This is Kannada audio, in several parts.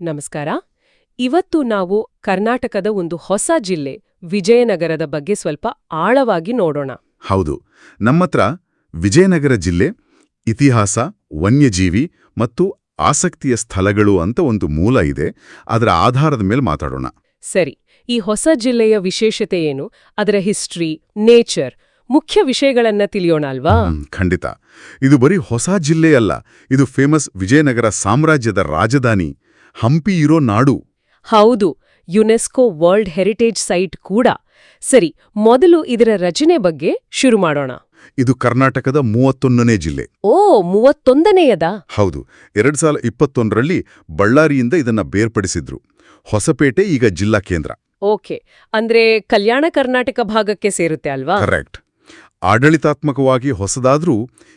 ನಮಸ್ಕಾರ. ಇವತ್ತು ನಾವು ಕರ್ನಾಟಕದ ಒಂದು ಹೊಸ ಜಿಲ್ಲೆ ವಿಜಯನಗರದ ಬಗ್ಗೆ ಸ್ವಲ್ಪ ಆಳವಾಗಿ ನೋಡೋಣ. ಹೌದು. ನಮ್ಮತ್ರ ವಿಜಯನಗರ ಜಿಲ್ಲೆ ಇತಿಹಾಸ ವನ್ಯಜೀವಿ ಮತ್ತು ಆಸಕ್ತಿಯ ಸ್ಥಳಗಳು ಅಂತ ಒಂದು ಮೂಲ ಇದೆ. ಅದರ ಆಧಾರದ ಮೇಲೆ ಮಾತಾಡೋಣ. ಸರಿ. ಈ ಹೊಸ ಜಿಲ್ಲೆಯ ವಿಶೇಷತೆ ಏನು? ಅದರ ಹಿಸ್ಟ್ರಿ ನೇಚರ್ ಮುಖ್ಯ ವಿಷಯಗಳನ್ನ ತಿಳಿಯೋಣ ಅಲ್ವಾ? ಖಂಡಿತ. ಇದು ಬರೀ ಹೊಸ ಜಿಲ್ಲೆಯಲ್ಲ. ಇದು ಫೇಮಸ್ ವಿಜಯನಗರ ಸಾಮ್ರಾಜ್ಯದ ರಾಜಧಾನಿ ಹಂಪಿ ಇರೋ ನಾಡು. ಹೌದು ಯುನೆಸ್ಕೋ ವರ್ಲ್ಡ್ ಹೆರಿಟೇಜ್ ಸೈಟ್ ಕೂಡ. ಸರಿ ಮೊದಲು ಇದರ ರಚನೆ ಬಗ್ಗೆ ಶುರು ಮಾಡೋಣ. ಇದು ಕರ್ನಾಟಕದ ಮೂವತ್ತೊಂದನೇ ಜಿಲ್ಲೆ. ಓ ಮೂವತ್ತೊಂದನೆಯದ? ಹೌದು ಎರಡ್ ಸಾವಿರ ಇಪ್ಪತ್ತೊಂದರಲ್ಲಿ ಬಳ್ಳಾರಿಯಿಂದ ಇದನ್ನ ಬೇರ್ಪಡಿಸಿದ್ರು. ಹೊಸಪೇಟೆ ಈಗ ಜಿಲ್ಲಾ ಕೇಂದ್ರ. ಓಕೆ ಅಂದ್ರೆ ಕಲ್ಯಾಣ ಕರ್ನಾಟಕ ಭಾಗಕ್ಕೆ ಸೇರುತ್ತೆ ಅಲ್ವಾ? ಕರೆಕ್ಟ್. ಆಡಳಿತಾತ್ಮಕವಾಗಿ ಹೊಸದಾದ್ರೂ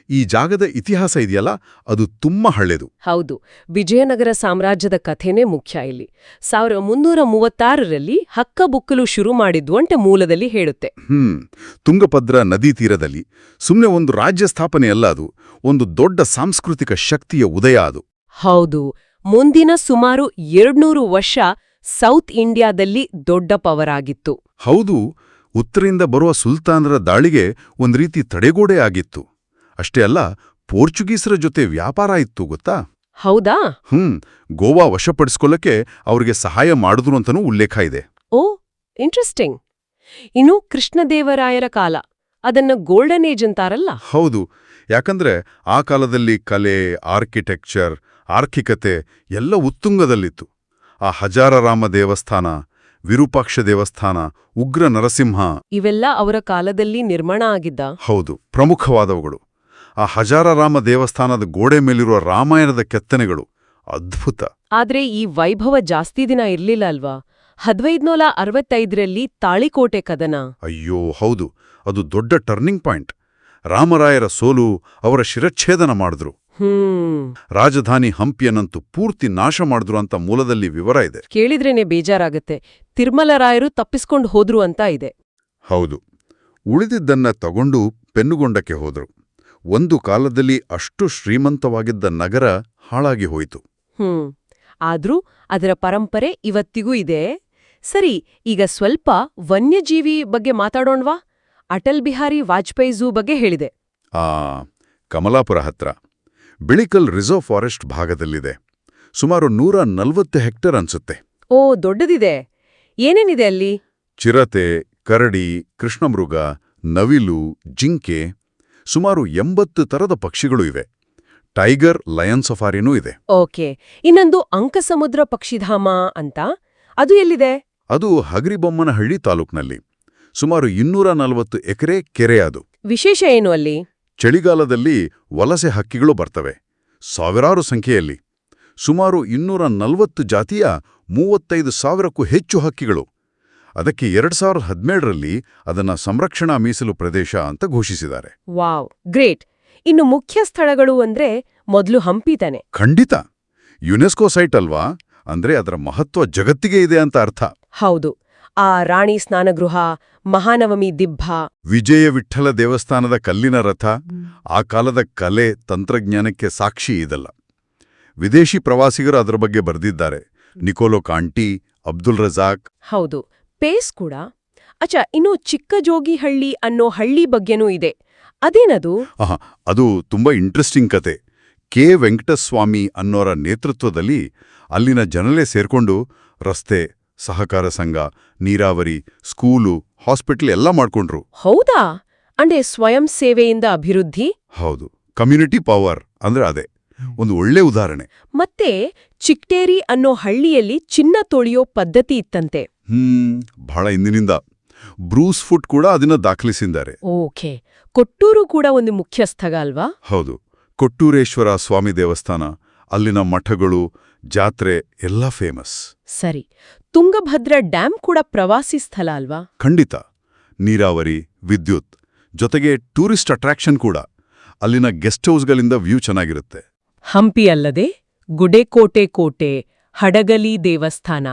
ಈ ಜಾಗದ ಇತಿಹಾಸ ಇದೆಯಲ್ಲ ಅದು ತುಂಬಾ ಹಳೆದು ಹೌದು. ವಿಜಯನಗರ ಸಾಮ್ರಾಜ್ಯದ ಕಥೆನೇ ಮುಖ್ಯ ಇಲ್ಲಿ. ಸಾವಿರ ಮುನ್ನೂರ ಮೂವತ್ತಾರರಲ್ಲಿ ಹಕ್ಕಬುಕ್ಕಲು ಶುರು ಮಾಡಿದ್ದು ಅಂತ ಮೂಲದಲ್ಲಿ ಹೇಳುತ್ತೆ. ಹ್ಮ್. ತುಂಗಭದ್ರ ನದಿ ತೀರದಲ್ಲಿ. ಸುಮ್ಮನೆ ಒಂದು ರಾಜ್ಯ ಸ್ಥಾಪನೆ ಅಲ್ಲ ಅದು ಒಂದು ದೊಡ್ಡ ಸಾಂಸ್ಕೃತಿಕ ಶಕ್ತಿಯ ಉದಯ ಅದು. ಹೌದು. ಮುಂದಿನ ಸುಮಾರು ಎರಡ್ನೂರು ವರ್ಷ ಸೌತ್ ಇಂಡಿಯಾದಲ್ಲಿ ದೊಡ್ಡ ಪವರ್ ಆಗಿತ್ತು. ಹೌದು. ಉತ್ತರದಿಂದ ಬರುವ ಸುಲ್ತಾನರ ದಾಳಿಗೆ ಒಂದು ರೀತಿ ತಡೆಗೋಡೆ ಆಗಿತ್ತು. ಅಷ್ಟೇ ಅಲ್ಲ ಪೋರ್ಚುಗೀಸರ ಜೊತೆ ವ್ಯಾಪಾರ ಇತ್ತು ಗೊತ್ತಾ? ಹೌದಾ? ಹ್ಮ್ ಗೋವಾ ವಶಪಡಿಸ್ಕೊಳ್ಳಕ್ಕೆ ಅವರಿಗೆ ಸಹಾಯ ಮಾಡಿದ್ರು ಅಂತನೂ ಉಲ್ಲೇಖ ಇದೆ. Oh interesting. ಇನ್ನು ಕೃಷ್ಣದೇವರಾಯರ ಕಾಲ ಅದನ್ನ ಗೋಲ್ಡನ್ ಏಜ್ ಅಂತಾರಲ್ಲ? ಹೌದು ಯಾಕಂದ್ರೆ ಆ ಕಾಲದಲ್ಲಿ ಕಲೆ ಆರ್ಕಿಟೆಕ್ಚರ್ ಆರ್ಥಿಕತೆ ಎಲ್ಲ ಉತ್ತುಂಗದಲ್ಲಿತ್ತು. ಆ ಹಜಾರರಾಮ ದೇವಸ್ಥಾನ ವಿರೂಪಾಕ್ಷ ದೇವಸ್ಥಾನ ಉಗ್ರ ನರಸಿಂಹ. ಇವೆಲ್ಲ ಅವರ ಕಾಲದಲ್ಲಿ ನಿರ್ಮಾಣ ಆಗಿದ್ದ. ಹೌದು ಪ್ರಮುಖವಾದವುಗಳು. ಆ ಹಜಾರರಾಮ ದೇವಸ್ಥಾನದ ಗೋಡೆ ಮೇಲಿರುವ ರಾಮಾಯಣದ ಕೆತ್ತನೆಗಳು. ಅದ್ಭುತ. ಆದ್ರೆ ಈ ವೈಭವ ಜಾಸ್ತಿ ದಿನ ಇರ್ಲಿಲ್ಲ ಅಲ್ವಾ? ಹದ್ವೈದ್ನೂಲ ಅರವತ್ತೈದರಲ್ಲಿ ತಾಳಿಕೋಟೆ ಕದನ. ಅಯ್ಯೋ ಹೌದು. ಅದು ದೊಡ್ಡ ಟರ್ನಿಂಗ್ ಪಾಯಿಂಟ್ ರಾಮರಾಯರ ಸೋಲು ಅವರ ಶಿರಚ್ಛೇದನ ಮಾಡಿದ್ರು. ರಾಜಧಾನಿ ಹಂಪಿಯನ್ನಂತೂ ಪೂರ್ತಿ ನಾಶ ಮಾಡಿದ್ರು ಅಂತ ಮೂಲದಲ್ಲಿ ವಿವರ ಇದೆ. ಕೇಳಿದ್ರೇನೆ ಬೇಜಾರಾಗತ್ತೆ. ತಿರುಮಲರಾಯರು ತಪ್ಪಿಸ್ಕೊಂಡು ಹೋದ್ರು ಅಂತ ಇದೆ. ಹೌದು. ಉಳಿದಿದ್ದನ್ನ ತಗೊಂಡು ಪೆನ್ನುಗೊಂಡಕ್ಕೆ ಹೋದ್ರು. ಒಂದು ಕಾಲದಲ್ಲಿ ಅಷ್ಟು ಶ್ರೀಮಂತವಾಗಿದ್ದ ನಗರ ಹಾಳಾಗಿ ಹೋಯಿತು. ಹ್ಮ್. ಆದ್ರೂ ಅದರ ಪರಂಪರೆ ಇವತ್ತಿಗೂ ಇದೆ. ಸರಿ ಈಗ ಸ್ವಲ್ಪ ವನ್ಯಜೀವಿ ಬಗ್ಗೆ ಮಾತಾಡೋಣ್ವಾ? ಅಟಲ್ ಬಿಹಾರಿ ವಾಜಪೇಯಿ ಝೂ ಬಗ್ಗೆ ಹೇಳಿದೆ. ಆ ಕಮಲಾಪುರ ಹತ್ರ. ಬಿಳಿಕಲ್ ರಿಸರ್ವ್ ಫಾರೆಸ್ಟ್ ಭಾಗದಲ್ಲಿದೆ. ಸುಮಾರು ನೂರ ನಲವತ್ತು ಹೆಕ್ಟರ್ ಅನ್ಸುತ್ತೆ. ಓ ದೊಡ್ಡದಿದೆ. ಏನೇನಿದೆ ಅಲ್ಲಿ? ಚಿರತೆ ಕರಡಿ ಕೃಷ್ಣಮೃಗ ನವಿಲು ಜಿಂಕೆ ಸುಮಾರು ಎಂಬತ್ತು ತರದ ಪಕ್ಷಿಗಳು ಇವೆ. ಟೈಗರ್ ಲಯನ್ ಸಫಾರಿನೂ ಇದೆ. ಓಕೆ. ಇನ್ನೊಂದು ಅಂಕಸಮುದ್ರ ಪಕ್ಷಿಧಾಮ ಅಂತ? ಅದು ಎಲ್ಲಿದೆ? ಅದು ಹಗರಿಬೊಮ್ಮನಹಳ್ಳಿ ತಾಲೂಕ್ನಲ್ಲಿ. ಸುಮಾರು ಇನ್ನೂರ ನಲವತ್ತು ಎಕರೆ ಕೆರೆ ಅದು. ವಿಶೇಷ ಏನು ಅಲ್ಲಿ? ಚಳಿಗಾಲದಲ್ಲಿ ವಲಸೆ ಹಕ್ಕಿಗಳು ಬರ್ತವೆ. ಸಾವಿರಾರು ಸಂಖ್ಯೆಯಲ್ಲಿ. ಸುಮಾರು ಇನ್ನೂರ ನಲವತ್ತು ಜಾತಿಯ ಮೂವತ್ತೈದು ಸಾವಿರಕ್ಕೂ ಹೆಚ್ಚು ಹಕ್ಕಿಗಳು. ಅದಕ್ಕೆ ಎರಡ್ ಸಾವಿರದ ಹದಿನೇಳರಲ್ಲಿ ಅದನ್ನ ಸಂರಕ್ಷಣಾ ಮೀಸಲು ಪ್ರದೇಶ ಅಂತ ಘೋಷಿಸಿದ್ದಾರೆ. Wow great. ಇನ್ನು ಮುಖ್ಯ ಸ್ಥಳಗಳು ಅಂದ್ರೆ ಮೊದಲು ಹಂಪಿ ತಾನೆ. ಖಂಡಿತ. ಯುನೆಸ್ಕೋ ಸೈಟ್ ಅಲ್ವಾ? ಅಂದ್ರೆ ಅದರ ಮಹತ್ವ ಜಗತ್ತಿಗೆ ಇದೆ ಅಂತ ಅರ್ಥ. ಹೌದು. ಆ ರಾಣಿ ಸ್ನಾನಗೃಹ ಮಹಾನವಮಿ ದಿಬ್ಬ. ವಿಜಯ ವಿಠ್ಠಲ ದೇವಸ್ಥಾನದ ಕಲ್ಲಿನ ರಥ ಆ ಕಾಲದ ಕಲೆ ತಂತ್ರಜ್ಞಾನಕ್ಕೆ ಸಾಕ್ಷಿ ಇದಲ್ಲ. ವಿದೇಶಿ ಪ್ರವಾಸಿಗರು ಅದರ ಬಗ್ಗೆ ಬರೆದಿದ್ದಾರೆ. Niccolo Conti Abdul Razzaq. ಹೌದು ಪೇಸ್ ಕೂಡ. ಅಚ್ಚ ಇನ್ನು ಚಿಕ್ಕಜೋಗಿಹಳ್ಳಿ ಅನ್ನೋ ಹಳ್ಳಿ ಬಗ್ಗೆನೂ ಇದೆ. ಅದೇನದು? ಅದು ತುಂಬಾ ಇಂಟ್ರೆಸ್ಟಿಂಗ್ ಕತೆ. ಕೆ. ವೆಂಕಟಸ್ವಾಮಿ ಅನ್ನೋರ ನೇತೃತ್ವದಲ್ಲಿ ಅಲ್ಲಿನ ಜನಲೇ ಸೇರ್ಕೊಂಡು ರಸ್ತೆ ಸಹಕಾರ ಸಂಘ ನೀರಾವರಿ ಸ್ಕೂಲು ಹಾಸ್ಪಿಟಲ್ ಎಲ್ಲ ಮಾಡ್ಕೊಂಡ್ರು. ಹೌದಾ? ಅಂದ್ರೆ ಸ್ವಯಂ ಸೇವೆಯಿಂದ ಅಭಿವೃದ್ಧಿ? ಹೌದು. ಕಮ್ಯುನಿಟಿ ಪವರ್ ಅಂದ್ರೆ ಅದೇ. ಒಂದು ಒಳ್ಳೆ ಉದಾಹರಣೆ. ಮತ್ತೆ ಚಿಕ್ಟೇರಿ ಅನ್ನೋ ಹಳ್ಳಿಯಲ್ಲಿ ಚಿನ್ನ ತೊಳೆಯೋ ಪದ್ಧತಿ ಇತ್ತಂತೆ. ಹ್ಮ್ ಬಹಳ ಇಂದಿನಿಂದ ಬ್ರೂಸ್ ಫುಟ್ ಕೂಡ ಅದನ್ನ ದಾಖಲಿಸಿದ್ದಾರೆ. ಓಕೆ. ಕೊಟ್ಟೂರು ಕೂಡ ಒಂದು ಮುಖ್ಯ ಸ್ಥಳ ಅಲ್ವಾ? ಹೌದು. ಕೊಟ್ಟೂರೇಶ್ವರ ಸ್ವಾಮಿ ದೇವಸ್ಥಾನ ಅಲ್ಲಿನ ಮಠಗಳು ಜಾತ್ರೆ ಎಲ್ಲ ಫೇಮಸ್ ಸರಿ ತುಂಗಭದ್ರ ಡ್ಯಾಮ್ ಕೂಡ ಪ್ರವಾಸಿ ಸ್ಥಳ ಅಲ್ವಾ? ಖಂಡಿತ. ನೀರಾವರಿ ವಿದ್ಯುತ್ ಜೊತೆಗೆ ಟೂರಿಸ್ಟ್ ಅಟ್ರಾಕ್ಷನ್ ಕೂಡ. ಅಲ್ಲಿನ ಗೆಸ್ಟ್ ಹೌಸ್ಗಳಿಂದ ವ್ಯೂ ಚೆನ್ನಾಗಿರುತ್ತೆ. ಹಂಪಿ ಅಲ್ಲದೆ ಗುಡೆಕೋಟೆ ಕೋಟೆ ಹಡಗಲಿ ದೇವಸ್ಥಾನ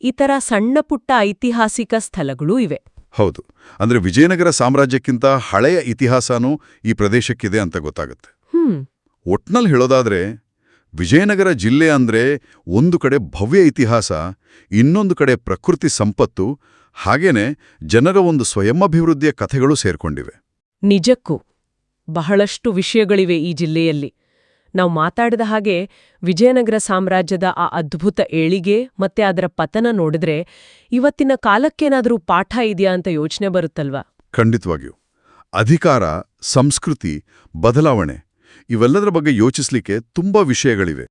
ಇತರ ಸಣ್ಣಪುಟ್ಟ ಐತಿಹಾಸಿಕ ಸ್ಥಳಗಳೂ ಇವೆ. ಹೌದು. ಅಂದ್ರೆ ವಿಜಯನಗರ ಸಾಮ್ರಾಜ್ಯಕ್ಕಿಂತ ಹಳೆಯ ಇತಿಹಾಸನೂ ಈ ಪ್ರದೇಶಕ್ಕಿದೆ ಅಂತ ಗೊತ್ತಾಗುತ್ತೆ. ಹ್ಮ್. ಒಟ್ನಲ್ಲಿ ಹೇಳೋದಾದ್ರೆ ವಿಜಯನಗರ ಜಿಲ್ಲೆ ಅಂದ್ರೆ ಒಂದು ಕಡೆ ಭವ್ಯ ಇತಿಹಾಸ ಇನ್ನೊಂದು ಕಡೆ ಪ್ರಕೃತಿ ಸಂಪತ್ತು ಹಾಗೇನೆ ಜನರ ಒಂದು ಸ್ವಯಂಅಭಿವೃದ್ಧಿಯ ಕಥೆಗಳು ಸೇರ್ಕೊಂಡಿವೆ. ನಿಜಕ್ಕೂ ಬಹಳಷ್ಟು ವಿಷಯಗಳಿವೆ ಈ ಜಿಲ್ಲೆಯಲ್ಲಿ. ನಾವು ಮಾತಾಡಿದ ಹಾಗೆ ವಿಜಯನಗರ ಸಾಮ್ರಾಜ್ಯದ ಆ ಅದ್ಭುತ ಏಳಿಗೆ ಮತ್ತೆ ಅದರ ಪತನ ನೋಡಿದ್ರೆ ಇವತ್ತಿನ ಕಾಲಕ್ಕೇನಾದರೂ ಪಾಠ ಇದೆಯಾ ಅಂತ ಯೋಚನೆ ಬರುತ್ತಲ್ವಾ? ಖಂಡಿತವಾಗಿಯೂ. ಅಧಿಕಾರ ಸಂಸ್ಕೃತಿ ಬದಲಾವಣೆ ಇವೆಲ್ಲದರ ಬಗ್ಗೆ ಯೋಚಿಸ್ಲಿಕ್ಕೆ ತುಂಬಾ ವಿಷಯಗಳಿವೆ.